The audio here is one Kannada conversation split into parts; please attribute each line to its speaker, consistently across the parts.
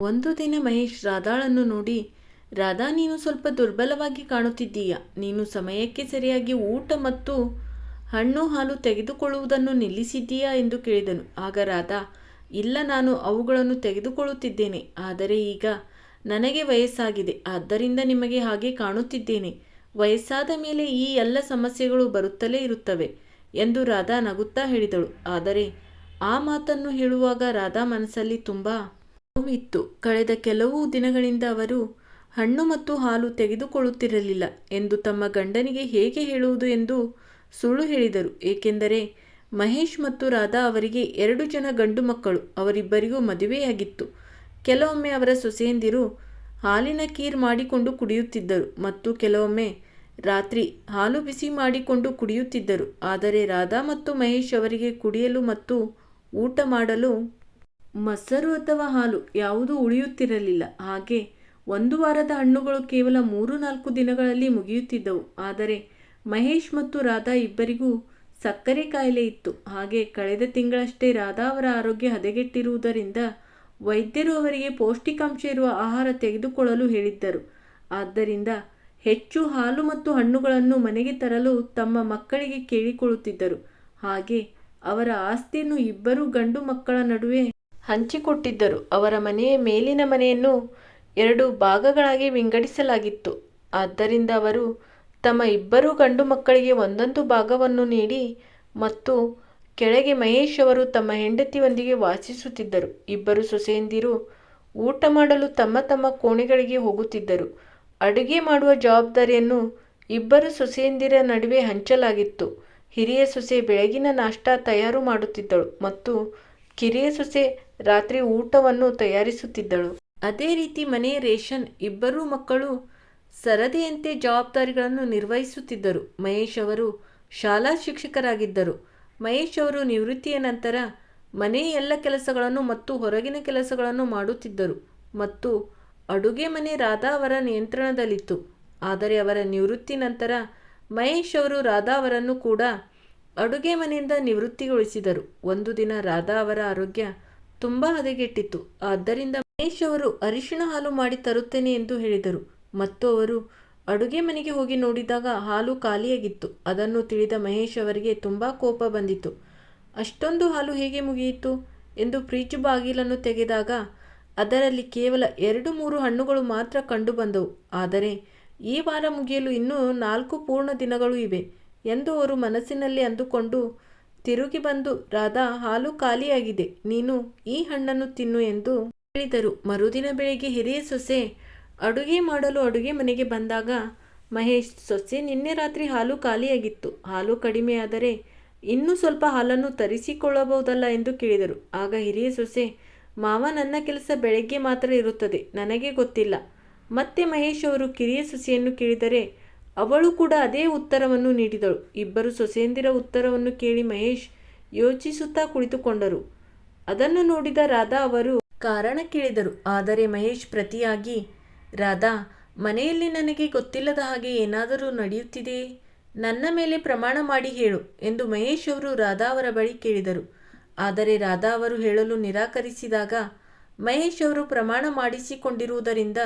Speaker 1: ಒಂದು ದಿನ ಮಹೇಶ್ ರಾಧಾಳನ್ನು ನೋಡಿ, ರಾಧಾ, ನೀನು ಸ್ವಲ್ಪ ದುರ್ಬಲವಾಗಿ ಕಾಣುತ್ತಿದ್ದೀಯ? ನೀನು ಸಮಯಕ್ಕೆ ಸರಿಯಾಗಿ ಊಟ ಮತ್ತು ಹಣ್ಣು ಹಾಲು ತೆಗೆದುಕೊಳ್ಳುವುದನ್ನು ನಿಲ್ಲಿಸಿದ್ದೀಯಾ? ಎಂದು ಕೇಳಿದನು. ಆಗ ರಾಧಾ, ಇಲ್ಲ, ನಾನು ಅವುಗಳನ್ನು ತೆಗೆದುಕೊಳ್ಳುತ್ತಿದ್ದೇನೆ. ಆದರೆ ಈಗ ನನಗೆ ವಯಸ್ಸಾಗಿದೆ. ಆದ್ದರಿಂದ ನಿಮಗೆ ಹಾಗೆ ಕಾಣುತ್ತಿದ್ದೇನೆ. ವಯಸ್ಸಾದ ಮೇಲೆ ಈ ಎಲ್ಲ ಸಮಸ್ಯೆಗಳು ಬರುತ್ತಲೇ ಇರುತ್ತವೆ ಎಂದು ರಾಧಾ ನಗುತ್ತಾ ಹೇಳಿದಳು. ಆದರೆ ಆ ಮಾತನ್ನು ಹೇಳುವಾಗ ರಾಧಾ ಮನಸ್ಸಲ್ಲಿ ತುಂಬ ನೋವಿತ್ತು ಕಳೆದ ಕೆಲವು ದಿನಗಳಿಂದ ಅವರು ಹಣ್ಣು ಮತ್ತು ಹಾಲು ತೆಗೆದುಕೊಳ್ಳುತ್ತಿರಲಿಲ್ಲ ಎಂದು ತಮ್ಮ ಗಂಡನಿಗೆ ಹೇಗೆ ಹೇಳುವುದು ಎಂದು ಸುಳ್ಳು ಹೇಳಿದರು. ಏಕೆಂದರೆ ಮಹೇಶ್ ಮತ್ತು ರಾಧಾ ಅವರಿಗೆ ಎರಡು ಜನ ಗಂಡು ಮಕ್ಕಳು, ಅವರಿಬ್ಬರಿಗೂ ಮದುವೆಯಾಗಿತ್ತು. ಕೆಲವೊಮ್ಮೆ ಅವರ ಸೊಸೆಯಂದಿರು ಹಾಲಿನ ಕೀರ್ ಮಾಡಿಕೊಂಡು ಕುಡಿಯುತ್ತಿದ್ದರು ಮತ್ತು ಕೆಲವೊಮ್ಮೆ ರಾತ್ರಿ ಹಾಲು ಬಿಸಿ ಮಾಡಿಕೊಂಡು ಕುಡಿಯುತ್ತಿದ್ದರು. ಆದರೆ ರಾಧಾ ಮತ್ತು ಮಹೇಶ್ ಅವರಿಗೆ ಕುಡಿಯಲು ಮತ್ತು ಊಟ ಮಾಡಲು ಮೊಸರು ಅಥವಾ ಹಾಲು ಯಾವುದೂ ಉಳಿಯುತ್ತಿರಲಿಲ್ಲ. ಹಾಗೆ ಒಂದು ವಾರದ ಹಣ್ಣುಗಳು ಕೇವಲ ಮೂರು ನಾಲ್ಕು ದಿನಗಳಲ್ಲಿ ಮುಗಿಯುತ್ತಿದ್ದವು. ಆದರೆ ಮಹೇಶ್ ಮತ್ತು ರಾಧಾ ಇಬ್ಬರಿಗೂ ಸಕ್ಕರೆ ಕಾಯಿಲೆ ಇತ್ತು. ಹಾಗೆ ಕಳೆದ ತಿಂಗಳಷ್ಟೇ ರಾಧಾ ಅವರ ಆರೋಗ್ಯ ಹದಗೆಟ್ಟಿರುವುದರಿಂದ ವೈದ್ಯರು ಅವರಿಗೆ ಪೌಷ್ಟಿಕಾಂಶ ಇರುವ ಆಹಾರ ತೆಗೆದುಕೊಳ್ಳಲು ಹೇಳಿದ್ದರು. ಆದ್ದರಿಂದ ಹೆಚ್ಚು ಹಾಲು ಮತ್ತು ಹಣ್ಣುಗಳನ್ನು ಮನೆಗೆ ತರಲು ತಮ್ಮ ಮಕ್ಕಳಿಗೆ ಕೇಳಿಕೊಳ್ಳುತ್ತಿದ್ದರು. ಹಾಗೆ ಅವರ ಆಸ್ತಿಯನ್ನು ಇಬ್ಬರು ಗಂಡು ಮಕ್ಕಳ ನಡುವೆ ಹಂಚಿಕೊಟ್ಟಿದ್ದರು. ಅವರ ಮನೆಯ ಮೇಲಿನ ಮನೆಯನ್ನು ಎರಡು ಭಾಗಗಳಾಗಿ ವಿಂಗಡಿಸಲಾಗಿತ್ತು. ಆದ್ದರಿಂದ ಅವರು ತಮ್ಮ ಇಬ್ಬರು ಗಂಡು ಮಕ್ಕಳಿಗೆ ಒಂದೊಂದು ಭಾಗವನ್ನು ನೀಡಿ ಮತ್ತು ಕೆಳಗೆ ಮಹೇಶ್ ಅವರು ತಮ್ಮ ಹೆಂಡತಿಯೊಂದಿಗೆ ವಾಸಿಸುತ್ತಿದ್ದರು. ಇಬ್ಬರು ಸೊಸೆಯಂದಿರು ಊಟ ಮಾಡಲು ತಮ್ಮ ತಮ್ಮ ಕೋಣೆಗಳಿಗೆ ಹೋಗುತ್ತಿದ್ದರು. ಅಡುಗೆ ಮಾಡುವ ಜವಾಬ್ದಾರಿಯನ್ನು ಇಬ್ಬರು ಸೊಸೆಯಂದಿರ ನಡುವೆ ಹಂಚಲಾಗಿತ್ತು. ಹಿರಿಯ ಸೊಸೆ ಬೆಳಗಿನ ನಾಷ್ಟ ತಯಾರು ಮಾಡುತ್ತಿದ್ದಳು ಮತ್ತು ಕಿರಿಯ ಸೊಸೆ ರಾತ್ರಿ ಊಟವನ್ನು ತಯಾರಿಸುತ್ತಿದ್ದಳು. ಅದೇ ರೀತಿ ಮನೆಯ ರೇಷನ್ ಇಬ್ಬರೂ ಮಕ್ಕಳು ಸರದಿಯಂತೆ ಜವಾಬ್ದಾರಿಗಳನ್ನು ನಿರ್ವಹಿಸುತ್ತಿದ್ದರು. ಮಹೇಶ್ ಅವರು ಶಾಲಾ ಶಿಕ್ಷಕರಾಗಿದ್ದರು. ಮಹೇಶ್ ಅವರು ನಿವೃತ್ತಿಯ ನಂತರ ಮನೆಯ ಎಲ್ಲ ಕೆಲಸಗಳನ್ನು ಮತ್ತು ಹೊರಗಿನ ಕೆಲಸಗಳನ್ನು ಮಾಡುತ್ತಿದ್ದರು ಮತ್ತು ಅಡುಗೆ ಮನೆ ರಾಧಾ ಅವರ ನಿಯಂತ್ರಣದಲ್ಲಿತ್ತು. ಆದರೆ ಅವರ ನಿವೃತ್ತಿ ನಂತರ ಮಹೇಶ್ ಅವರು ರಾಧಾ ಅವರನ್ನು ಕೂಡ ಅಡುಗೆ ಮನೆಯಿಂದ ನಿವೃತ್ತಿಗೊಳಿಸಿದರು. ಒಂದು ದಿನ ರಾಧಾ ಅವರ ಆರೋಗ್ಯ ತುಂಬ ಹದಗೆಟ್ಟಿತ್ತು. ಆದ್ದರಿಂದ ಮಹೇಶ್ ಅವರು ಅರಿಶಿಣ ಹಾಲು ಮಾಡಿ ತರುತ್ತೇನೆ ಎಂದು ಹೇಳಿದರು. ಮತ್ತು ಅವರು ಅಡುಗೆ ಮನೆಗೆ ಹೋಗಿ ನೋಡಿದಾಗ ಹಾಲು ಖಾಲಿಯಾಗಿತ್ತು. ಅದನ್ನು ತಿಳಿದ ಮಹೇಶ್ ಅವರಿಗೆ ತುಂಬ ಕೋಪ ಬಂದಿತ್ತು. ಅಷ್ಟೊಂದು ಹಾಲು ಹೇಗೆ ಮುಗಿಯಿತು ಎಂದು ಫ್ರಿಜ್ ಬಾಗಿಲನ್ನು ತೆಗೆದಾಗ ಅದರಲ್ಲಿ ಕೇವಲ ಎರಡು ಮೂರು ಹಣ್ಣುಗಳು ಮಾತ್ರ ಕಂಡುಬಂದವು. ಆದರೆ ಈ ವಾರ ಮುಗಿಯಲು ಇನ್ನೂ ನಾಲ್ಕು ಪೂರ್ಣ ದಿನಗಳು ಇವೆ. ಎಂದು ಅವರು ಮನಸ್ಸಿನಲ್ಲಿ ಅಂದುಕೊಂಡು ತಿರುಗಿ ಬಂದು, ರಾಧಾ, ಹಾಲು ಖಾಲಿಯಾಗಿದೆ, ನೀನು ಈ ಹಣ್ಣನ್ನು ತಿನ್ನು ಎಂದು ಹೇಳಿದರು. ಮರುದಿನ ಬೆಳಿಗ್ಗೆ ಹಿರಿಯ ಸೊಸೆ ಅಡುಗೆ ಮಾಡಲು ಅಡುಗೆ ಮನೆಗೆ ಬಂದಾಗ, ಮಹೇಶ್, ಸೊಸೆ, ನಿನ್ನೆ ರಾತ್ರಿ ಹಾಲು ಖಾಲಿಯಾಗಿತ್ತು. ಹಾಲು ಕಡಿಮೆಯಾದರೆ ಇನ್ನೂ ಸ್ವಲ್ಪ ಹಾಲನ್ನು ತರಿಸಿಕೊಳ್ಳಬಹುದಲ್ಲ ಎಂದು ಕೇಳಿದರು. ಆಗ ಹಿರಿಯ ಸೊಸೆ, ಮಾವ ನನ್ನ ಕೆಲಸ ಬೆಳಗ್ಗೆ ಮಾತ್ರ ಇರುತ್ತದೆ, ನನಗೆ ಗೊತ್ತಿಲ್ಲ. ಮತ್ತೆ ಮಹೇಶ್ ಅವರು ಕಿರಿಯ ಸೊಸೆಯನ್ನು ಕೇಳಿದರೆ ಅವಳು ಕೂಡ ಅದೇ ಉತ್ತರವನ್ನು ನೀಡಿದಳು. ಇಬ್ಬರು ಸೊಸೆಯಂದಿರ ಉತ್ತರವನ್ನು ಕೇಳಿ ಮಹೇಶ್ ಯೋಚಿಸುತ್ತಾ ಕುಳಿತುಕೊಂಡರು. ಅದನ್ನು ನೋಡಿದ ರಾಧಾ ಅವರು ಕಾರಣ ಕೇಳಿದರು. ಆದರೆ ಮಹೇಶ್ ಪ್ರತಿಯಾಗಿ, ರಾಧಾ, ಮನೆಯಲ್ಲಿ ನನಗೆ ಗೊತ್ತಿಲ್ಲದ ಹಾಗೆ ಏನಾದರೂ ನಡೆಯುತ್ತಿದೆಯೇ ನನ್ನ ಮೇಲೆ ಪ್ರಮಾಣ ಮಾಡಿ ಹೇಳು ಎಂದು ಮಹೇಶ್ ಅವರು ರಾಧಾ ಅವರ ಬಳಿ ಕೇಳಿದರು. ಆದರೆ ರಾಧಾ ಅವರು ಹೇಳಲು ನಿರಾಕರಿಸಿದಾಗ ಮಹೇಶ್ ಅವರು ಪ್ರಮಾಣ ಮಾಡಿಸಿಕೊಂಡಿರುವುದರಿಂದ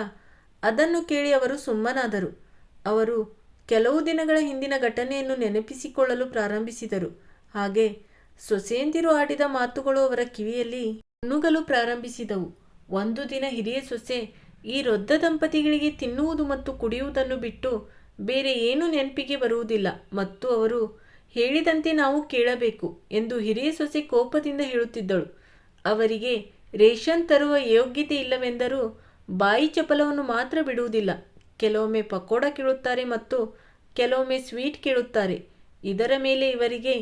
Speaker 1: ಅದನ್ನು ಕೇಳಿ ಅವರು ಸುಮ್ಮನಾದರು. ಅವರು ಕೆಲವು ದಿನಗಳ ಹಿಂದಿನ ಘಟನೆಯನ್ನು ನೆನಪಿಸಿಕೊಳ್ಳಲು ಪ್ರಾರಂಭಿಸಿದರು. ಹಾಗೆ ಸೊಸೆಯಂದಿರು ಆಡಿದ ಮಾತುಗಳು ಅವರ ಕಿವಿಯಲ್ಲಿ ನುಗ್ಗಲು ಪ್ರಾರಂಭಿಸಿದವು. ಒಂದು ದಿನ ಹಿರಿಯ ಸೊಸೆ ಈ ರೊದ್ದ ದಂಪತಿಗಳಿಗೆ ತಿನ್ನುವುದು ಮತ್ತು ಕುಡಿಯುವುದನ್ನು ಬಿಟ್ಟು ಬೇರೆ ಏನೂ ನೆನಪಿಗೆ ಬರುವುದಿಲ್ಲ ಮತ್ತು ಅವರು ಹೇಳಿದಂತೆ ನಾವು ಕೇಳಬೇಕು ಎಂದು ಹಿರಿಯ ಸೊಸೆ ಕೋಪದಿಂದ ಹೇಳುತ್ತಿದ್ದಳು. ಅವರಿಗೆ ರೇಷನ್ ತರುವ ಯೋಗ್ಯತೆ ಇಲ್ಲವೆಂದರೂ ಬಾಯಿ ಚಪಲವನ್ನು ಮಾತ್ರ ಬಿಡುವುದಿಲ್ಲ. ಕೆಲವೊಮ್ಮೆ ಪಕೋಡ ಕೇಳುತ್ತಾರೆ ಮತ್ತು ಕೆಲವೊಮ್ಮೆ ಸ್ವೀಟ್ ಕೇಳುತ್ತಾರೆ. ಇದರ ಮೇಲೆ ಇವರಿಗೆ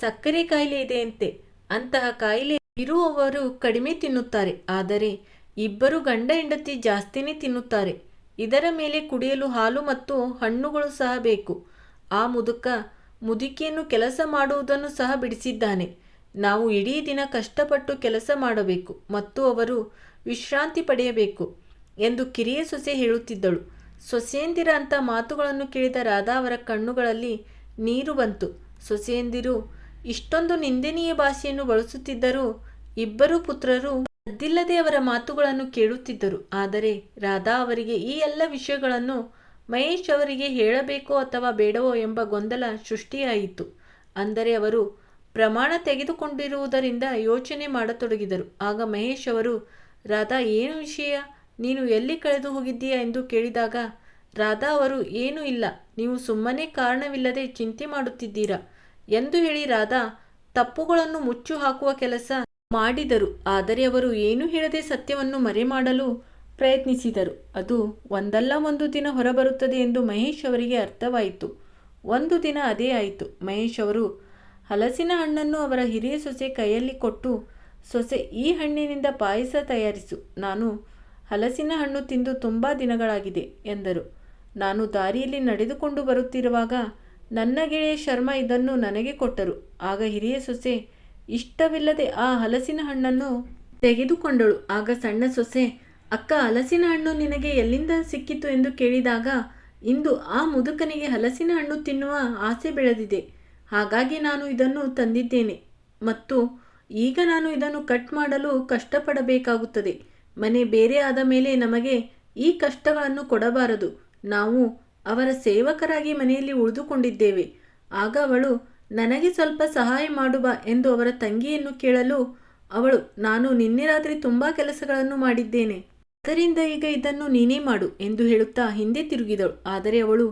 Speaker 1: ಸಕ್ಕರೆ ಕಾಯಿಲೆ ಇದೆಯಂತೆ ಅಂತಹ ಕಾಯಿಲೆ ಇರುವವರು ಕಡಿಮೆ ತಿನ್ನುತ್ತಾರೆ. ಆದರೆ ಇಬ್ಬರು ಗಂಡ ಹೆಂಡತಿ ಜಾಸ್ತಿನೇ ತಿನ್ನುತ್ತಾರೆ. ಇದರ ಮೇಲೆ ಕುಡಿಯಲು ಹಾಲು ಮತ್ತು ಹಣ್ಣುಗಳು ಸಹ ಬೇಕು. ಆ ಮುದುಕ ಮುದುಕಿಯನ್ನು ಕೆಲಸ ಮಾಡುವುದನ್ನು ಸಹ ಬಿಡಿಸಿದ್ದಾನೆ. ನಾವು ಇಡೀ ದಿನ ಕಷ್ಟಪಟ್ಟು ಕೆಲಸ ಮಾಡಬೇಕು ಮತ್ತು ಅವರು ವಿಶ್ರಾಂತಿ ಪಡೆಯಬೇಕು ಎಂದು ಕಿರಿಯ ಸೊಸೆ ಹೇಳುತ್ತಿದ್ದಳು. ಸೊಸೆಯಂದಿರ ಅಂತ ಮಾತುಗಳನ್ನು ಕೇಳಿದ ರಾಧಾ ಅವರ ಕಣ್ಣುಗಳಲ್ಲಿ ನೀರು ಬಂತು. ಸೊಸೆಯಂದಿರು, ಇಷ್ಟೊಂದು ನಿಂದನೀಯ ಭಾಷೆಯನ್ನು ಬಳಸುತ್ತಿದ್ದರೂ ಇಬ್ಬರು ಪುತ್ರರು ಸದ್ದಿಲ್ಲದೆ ಅವರ ಮಾತುಗಳನ್ನು ಕೇಳುತ್ತಿದ್ದರು. ಆದರೆ ರಾಧಾ ಅವರಿಗೆ ಈ ಎಲ್ಲ ವಿಷಯಗಳನ್ನು ಮಹೇಶ್ ಅವರಿಗೆ ಹೇಳಬೇಕೋ ಅಥವಾ ಬೇಡವೋ ಎಂಬ ಗೊಂದಲ ಸೃಷ್ಟಿಯಾಯಿತು. ಅಂದರೆ ಅವರು ಪ್ರಮಾಣ ತೆಗೆದುಕೊಂಡಿರುವುದರಿಂದ ಯೋಚನೆ ಮಾಡತೊಡಗಿದರು. ಆಗ ಮಹೇಶ್ ಅವರು, ರಾಧಾ, ಏನು ವಿಷಯ? ನೀನು ಎಲ್ಲಿ ಕಳೆದು ಹೋಗಿದ್ದೀಯಾ ಎಂದು ಕೇಳಿದಾಗ, ರಾಧಾ ಅವರು, ಏನೂ ಇಲ್ಲ. ನೀವು ಸುಮ್ಮನೆ ಕಾರಣವಿಲ್ಲದೆ ಚಿಂತೆ ಮಾಡುತ್ತಿದ್ದೀರಾ? ಎಂದು ಹೇಳಿ ರಾಧಾ ತಪ್ಪುಗಳನ್ನು ಮುಚ್ಚು ಹಾಕುವ ಕೆಲಸ ಮಾಡಿದರು. ಆದರೆ ಅವರು ಏನೂ ಹೇಳದೆ ಸತ್ಯವನ್ನು ಮರೆಮಾಡಲು ಪ್ರಯತ್ನಿಸಿದರು. ಅದು ಒಂದಲ್ಲ ಒಂದು ದಿನ ಹೊರಬರುತ್ತದೆ ಎಂದು ಮಹೇಶ್ ಅವರಿಗೆ ಅರ್ಥವಾಯಿತು. ಒಂದು ದಿನ ಅದೇ ಆಯಿತು. ಮಹೇಶ್ ಅವರು ಹಲಸಿನ ಹಣ್ಣನ್ನು ಅವರ ಹಿರಿಯ ಸೊಸೆ ಕೈಯಲ್ಲಿ ಕೊಟ್ಟು, ಸೊಸೆ, ಈ ಹಣ್ಣಿನಿಂದ ಪಾಯಸ ತಯಾರಿಸು. ನಾನು ಹಲಸಿನ ಹಣ್ಣು ತಿಂದು ತುಂಬ ದಿನಗಳಾಗಿದೆ, ಎಂದರು. ನಾನು ದಾರಿಯಲ್ಲಿ ನಡೆದುಕೊಂಡು ಬರುತ್ತಿರುವಾಗ ನನ್ನ ಗೆಳೆಯ ಶರ್ಮ ಇದನ್ನು ನನಗೆ ಕೊಟ್ಟರು. ಆಗ ಹಿರಿಯ ಸೊಸೆ ಇಷ್ಟವಿಲ್ಲದೆ ಆ ಹಲಸಿನ ಹಣ್ಣನ್ನು ತೆಗೆದುಕೊಂಡಳು. ಆಗ ಸಣ್ಣ ಸೊಸೆ, ಅಕ್ಕ, ಹಲಸಿನ ಹಣ್ಣು ನಿನಗೆ ಎಲ್ಲಿಂದ ಸಿಕ್ಕಿತು? ಎಂದು ಕೇಳಿದಾಗ, ಇಂದು ಆ ಮುದುಕನಿಗೆ ಹಲಸಿನ ಹಣ್ಣು ತಿನ್ನುವ ಆಸೆ ಬೆಳೆದಿದೆ. ಹಾಗಾಗಿ ನಾನು ಇದನ್ನು ತಂದಿದ್ದೇನೆ. ಮತ್ತು ಈಗ ನಾನು ಇದನ್ನು ಕಟ್ ಮಾಡಲು ಕಷ್ಟಪಡಬೇಕಾಗುತ್ತದೆ. ಮನೆ ಬೇರೆ ಆದ ಮೇಲೆ ನಮಗೆ ಈ ಕಷ್ಟಗಳನ್ನು ಕೊಡಬಾರದು. ನಾವು ಅವರ ಸೇವಕರಾಗಿ ಮನೆಯಲ್ಲಿ ಉಳಿದುಕೊಂಡಿದ್ದೇವೆ. ಆಗ ಅವಳು, ನನಗೆ ಸ್ವಲ್ಪ ಸಹಾಯ ಮಾಡುವ ಎಂದು ಅವರ ತಂಗಿಯನ್ನು ಕೇಳಲು ಅವಳು, ನಾನು ನಿನ್ನೆ ರಾತ್ರಿ ತುಂಬ ಕೆಲಸಗಳನ್ನು ಮಾಡಿದ್ದೇನೆ. ಅದರಿಂದ ಈಗ ಇದನ್ನು ನೀನೇ ಮಾಡು ಎಂದು ಹೇಳುತ್ತಾ ಹಿಂದೆ ತಿರುಗಿದಳು. ಆದರೆ ಅವಳು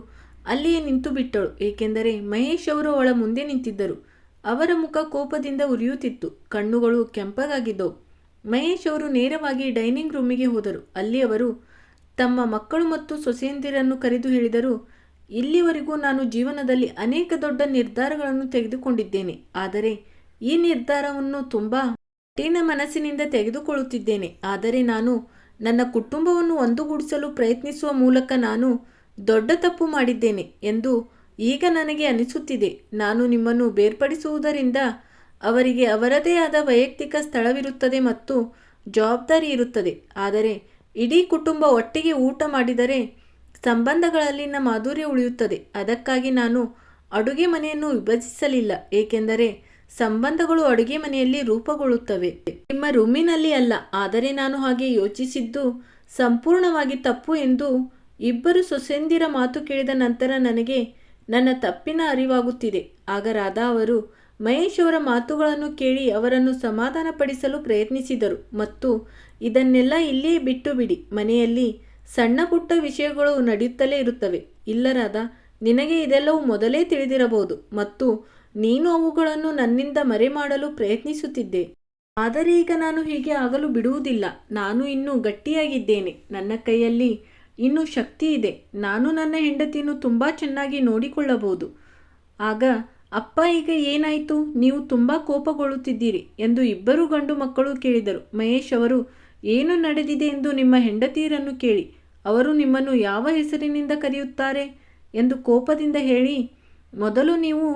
Speaker 1: ಅಲ್ಲಿಯೇ ನಿಂತು ಬಿಟ್ಟಳು. ಏಕೆಂದರೆ ಮಹೇಶ್ ಅವರು ಅವಳ ಮುಂದೆ ನಿಂತಿದ್ದರು. ಅವರ ಮುಖ ಕೋಪದಿಂದ ಉರಿಯುತ್ತಿತ್ತು. ಕಣ್ಣುಗಳು ಕೆಂಪಗಾಗಿದ್ದವು. ಮಹೇಶ್ ಅವರು ನೇರವಾಗಿ ಡೈನಿಂಗ್ ರೂಮಿಗೆ ಹೋದರು. ಅಲ್ಲಿ ಅವರು, ತಮ್ಮ ಮಕ್ಕಳು ಮತ್ತು ಸೊಸೆಯಂದಿರನ್ನು ಕರೆದು ಹೇಳಿದರು, ಇಲ್ಲಿವರೆಗೂ ನಾನು ಜೀವನದಲ್ಲಿ ಅನೇಕ ದೊಡ್ಡ ನಿರ್ಧಾರಗಳನ್ನು ತೆಗೆದುಕೊಂಡಿದ್ದೇನೆ. ಆದರೆ ಈ ನಿರ್ಧಾರವನ್ನು ತುಂಬ ಕಠಿಣ ಮನಸ್ಸಿನಿಂದ ತೆಗೆದುಕೊಳ್ಳುತ್ತಿದ್ದೇನೆ. ಆದರೆ ನಾನು ನನ್ನ ಕುಟುಂಬವನ್ನು ಒಂದುಗೂಡಿಸಲು ಪ್ರಯತ್ನಿಸುವ ಮೂಲಕ ನಾನು ದೊಡ್ಡ ತಪ್ಪು ಮಾಡಿದ್ದೇನೆ ಎಂದು ಈಗ ನನಗೆ ಅನಿಸುತ್ತಿದೆ. ನಾನು ನಿಮ್ಮನ್ನು ಬೇರ್ಪಡಿಸುವುದರಿಂದ ಅವರಿಗೆ ಅವರದೇ ಆದ ವೈಯಕ್ತಿಕ ಸ್ಥಳವಿರುತ್ತದೆ ಮತ್ತು ಜವಾಬ್ದಾರಿ ಇರುತ್ತದೆ. ಆದರೆ ಇಡೀ ಕುಟುಂಬ ಒಟ್ಟಿಗೆ ಊಟ ಮಾಡಿದರೆ ಸಂಬಂಧಗಳಲ್ಲಿನ ಮಾಧುರ್ಯ ಉಳಿಯುತ್ತದೆ. ಅದಕ್ಕಾಗಿ ನಾನು ಅಡುಗೆ ಮನೆಯನ್ನು ವಿಭಜಿಸಲಿಲ್ಲ, ಏಕೆಂದರೆ ಸಂಬಂಧಗಳು ಅಡುಗೆ ಮನೆಯಲ್ಲಿ ರೂಪುಗೊಳ್ಳುತ್ತವೆ. ನಿಮ್ಮ ರೂಮಿನಲ್ಲಿ ಅಲ್ಲ, ಆದರೆ ನಾನು ಹಾಗೆ ಯೋಚಿಸಿದ್ದು ಸಂಪೂರ್ಣವಾಗಿ ತಪ್ಪು ಎಂದು ಇಬ್ಬರು ಸೊಸೆಂದಿರ ಮಾತು ಕೇಳಿದ ನಂತರ ನನಗೆ ನನ್ನ ತಪ್ಪಿನ ಅರಿವಾಗುತ್ತಿದೆ. ಆಗ ರಾಧಾ ಅವರು ಮಹೇಶ್ ಅವರ ಮಾತುಗಳನ್ನು ಕೇಳಿ ಅವರನ್ನು ಸಮಾಧಾನಪಡಿಸಲು ಪ್ರಯತ್ನಿಸಿದರು. ಮತ್ತು ಇದನ್ನೆಲ್ಲ ಇಲ್ಲಿಯೇ ಬಿಟ್ಟು ಬಿಡಿ. ಮನೆಯಲ್ಲಿ ಸಣ್ಣ ಪುಟ್ಟ ವಿಷಯಗಳು ನಡೆಯುತ್ತಲೇ ಇರುತ್ತವೆ. ಇಲ್ಲರಾದ ನಿನಗೆ ಇದೆಲ್ಲವೂ ಮೊದಲೇ ತಿಳಿದಿರಬಹುದು. ಮತ್ತು ನೀನು ಅವುಗಳನ್ನು ನನ್ನಿಂದ ಮರೆ ಮಾಡಲು ಪ್ರಯತ್ನಿಸುತ್ತಿದ್ದೆ. ಆದರೆ ಈಗ ನಾನು ಹೀಗೆ ಆಗಲು ಬಿಡುವುದಿಲ್ಲ. ನಾನು ಇನ್ನೂ ಗಟ್ಟಿಯಾಗಿದ್ದೇನೆ. ನನ್ನ ಕೈಯಲ್ಲಿ ಇನ್ನೂ ಶಕ್ತಿ ಇದೆ. ನಾನು ನನ್ನ ಹೆಂಡತಿಯನ್ನು ತುಂಬ ಚೆನ್ನಾಗಿ ನೋಡಿಕೊಳ್ಳಬಹುದು. ಆಗ ಅಪ್ಪ, ಈಗ ಏನಾಯಿತು? ನೀವು ತುಂಬ ಕೋಪಗೊಳ್ಳುತ್ತಿದ್ದೀರಿ ಎಂದು ಇಬ್ಬರು ಗಂಡು ಮಕ್ಕಳು ಕೇಳಿದರು. ಮಹೇಶ್ ಅವರು, ಏನು ನಡೆದಿದೆ ಎಂದು ನಿಮ್ಮ ಹೆಂಡತಿಯರನ್ನು ಕೇಳಿ. ಅವರು ನಿಮ್ಮನ್ನು ಯಾವ ಹೆಸರಿನಿಂದ ಕರೆಯುತ್ತಾರೆ ಎಂದು ಕೋಪದಿಂದ ಹೇಳಿ, ಮೊದಲು ನೀವು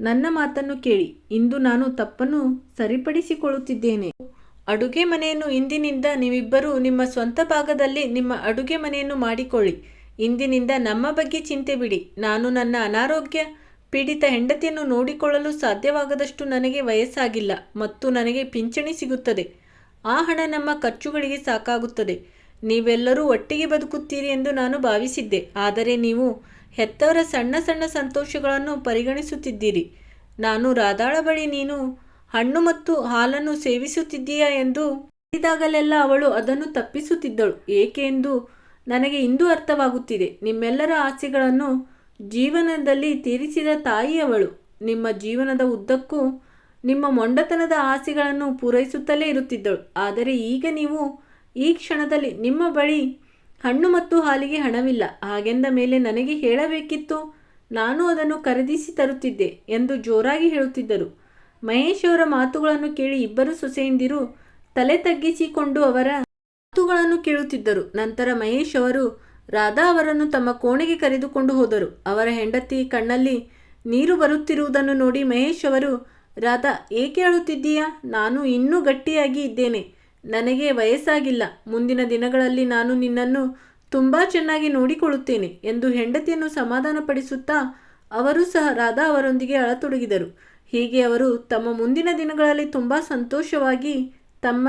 Speaker 1: ನನ್ನ ಮಾತನ್ನು ಕೇಳಿ. ಇಂದು ನಾನು ತಪ್ಪನ್ನು ಸರಿಪಡಿಸಿಕೊಳ್ಳುತ್ತಿದ್ದೇನೆ. ಅಡುಗೆ ಮನೆಯನ್ನು ಇಂದಿನಿಂದ ನೀವಿಬ್ಬರು ನಿಮ್ಮ ಸ್ವಂತ ಭಾಗದಲ್ಲಿ ನಿಮ್ಮ ಅಡುಗೆ ಮನೆಯನ್ನು ಮಾಡಿಕೊಳ್ಳಿ. ಇಂದಿನಿಂದ ನಮ್ಮ ಬಗ್ಗೆ ಚಿಂತೆ ಬಿಡಿ. ನಾನು ನನ್ನ ಅನಾರೋಗ್ಯ ಪೀಡಿತ ಹೆಂಡತಿಯನ್ನು ನೋಡಿಕೊಳ್ಳಲು ಸಾಧ್ಯವಾಗದಷ್ಟು ನನಗೆ ವಯಸ್ಸಾಗಿಲ್ಲ ಮತ್ತು ನನಗೆ ಪಿಂಚಣಿ ಸಿಗುತ್ತದೆ. ಆ ಹಣ ನಮ್ಮ ಖರ್ಚುಗಳಿಗೆ ಸಾಕಾಗುತ್ತದೆ. ನೀವೆಲ್ಲರೂ ಒಟ್ಟಿಗೆ ಬದುಕುತ್ತೀರಿ ಎಂದು ನಾನು ಭಾವಿಸಿದ್ದೆ. ಆದರೆ ನೀವು ಹೆತ್ತವರ ಸಣ್ಣ ಸಣ್ಣ ಸಂತೋಷಗಳನ್ನು ಪರಿಗಣಿಸುತ್ತಿದ್ದೀರಿ. ನಾನು ರಾಧಾಳ ಬಳಿ ನೀನು ಹಣ್ಣು ಮತ್ತು ಹಾಲನ್ನು ಸೇವಿಸುತ್ತಿದ್ದೀಯಾ ಎಂದು ಹೇಳಿದಾಗಲೆಲ್ಲ ಅವಳು ಅದನ್ನು ತಪ್ಪಿಸುತ್ತಿದ್ದಳು. ಏಕೆ ಎಂದು ನನಗೆ ಇಂದು ಅರ್ಥವಾಗುತ್ತಿದೆ. ನಿಮ್ಮೆಲ್ಲರ ಆಸೆಗಳನ್ನು ಜೀವನದಲ್ಲಿ ತೀರಿಸಿದ ತಾಯಿಯವಳು. ನಿಮ್ಮ ಜೀವನದ ಉದ್ದಕ್ಕೂ ನಿಮ್ಮ ಮೊಂಡತನದ ಆಸೆಗಳನ್ನು ಪೂರೈಸುತ್ತಲೇ ಇರುತ್ತಿದ್ದಳು. ಆದರೆ ಈಗ ನೀವು ಈ ಕ್ಷಣದಲ್ಲಿ ನಿಮ್ಮ ಬಳಿ ಹಣ್ಣು ಮತ್ತು ಹಾಲಿಗೆ ಹಣವಿಲ್ಲ. ಹಾಗೆಂದ ಮೇಲೆ ನನಗೆ ಹೇಳಬೇಕಿತ್ತು, ನಾನು ಅದನ್ನು ಖರೀದಿಸಿ ತರುತ್ತಿದ್ದೆ ಎಂದು ಜೋರಾಗಿ ಹೇಳುತ್ತಿದ್ದರು. ಮಹೇಶ್ ಅವರ ಮಾತುಗಳನ್ನು ಕೇಳಿ ಇಬ್ಬರು ಸೊಸೆಯಿಂದಿರು ತಲೆ ತಗ್ಗಿಸಿಕೊಂಡು ಅವರ ಮಾತುಗಳನ್ನು ಕೇಳುತ್ತಿದ್ದರು. ನಂತರ ಮಹೇಶ್ ಅವರು ರಾಧಾ ಅವರನ್ನು ತಮ್ಮ ಕೋಣೆಗೆ ಕರೆದುಕೊಂಡು ಹೋದರು. ಅವರ ಹೆಂಡತಿ ಕಣ್ಣಲ್ಲಿ ನೀರು ಬರುತ್ತಿರುವುದನ್ನು ನೋಡಿ ಮಹೇಶ್ ಅವರು, ರಾಧಾ, ಏಕೆ ಅಳುತ್ತಿದ್ದೀಯಾ? ನಾನು ಇನ್ನೂ ಗಟ್ಟಿಯಾಗಿ ಇದ್ದೇನೆ. ನನಗೆ ವಯಸ್ಸಾಗಿಲ್ಲ. ಮುಂದಿನ ದಿನಗಳಲ್ಲಿ ನಾನು ನಿನ್ನನ್ನು ತುಂಬ ಚೆನ್ನಾಗಿ ನೋಡಿಕೊಳ್ಳುತ್ತೇನೆ ಎಂದು ಹೆಂಡತಿಯನ್ನು ಸಮಾಧಾನಪಡಿಸುತ್ತಾ ಅವರು ಸಹ ರಾಧಾ ಅವರೊಂದಿಗೆ ಅಳತೊಡಗಿದರು. ಹೀಗೆ ಅವರು ತಮ್ಮ ಮುಂದಿನ ದಿನಗಳಲ್ಲಿ ತುಂಬ ಸಂತೋಷವಾಗಿ ತಮ್ಮ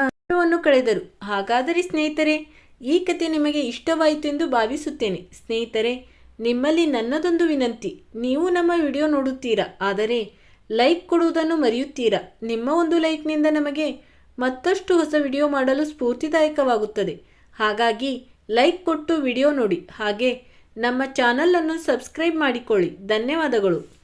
Speaker 1: ಕಳೆದರು. ಹಾಗಾದರೆ ಸ್ನೇಹಿತರೆ ಈ ಕತೆ ನಿಮಗೆ ಇಷ್ಟವಾಯಿತು ಎಂದು ಭಾವಿಸುತ್ತೇನೆ. ಸ್ನೇಹಿತರೆ, ನಿಮ್ಮಲ್ಲಿ ನನ್ನದೊಂದು ವಿನಂತಿ. ನೀವು ನಮ್ಮ ವಿಡಿಯೋ ನೋಡುತ್ತೀರಾ? ಆದರೆ, ಲೈಕ್ ಕೊಡುವುದನ್ನು ಮರೆಯುತ್ತೀರಾ? ನಿಮ್ಮ ಒಂದು ಲೈಕ್ನಿಂದ ನಮಗೆ ಮತ್ತಷ್ಟು ಹೊಸ ವಿಡಿಯೋ ಮಾಡಲು ಸ್ಫೂರ್ತಿದಾಯಕವಾಗುತ್ತದೆ. ಹಾಗಾಗಿ, ಲೈಕ್ ಕೊಟ್ಟು ವಿಡಿಯೋ ನೋಡಿ. ಹಾಗೆ, ನಮ್ಮ ಚಾನಲನ್ನು ಸಬ್ಸ್ಕ್ರೈಬ್ ಮಾಡಿಕೊಳ್ಳಿ. ಧನ್ಯವಾದಗಳು.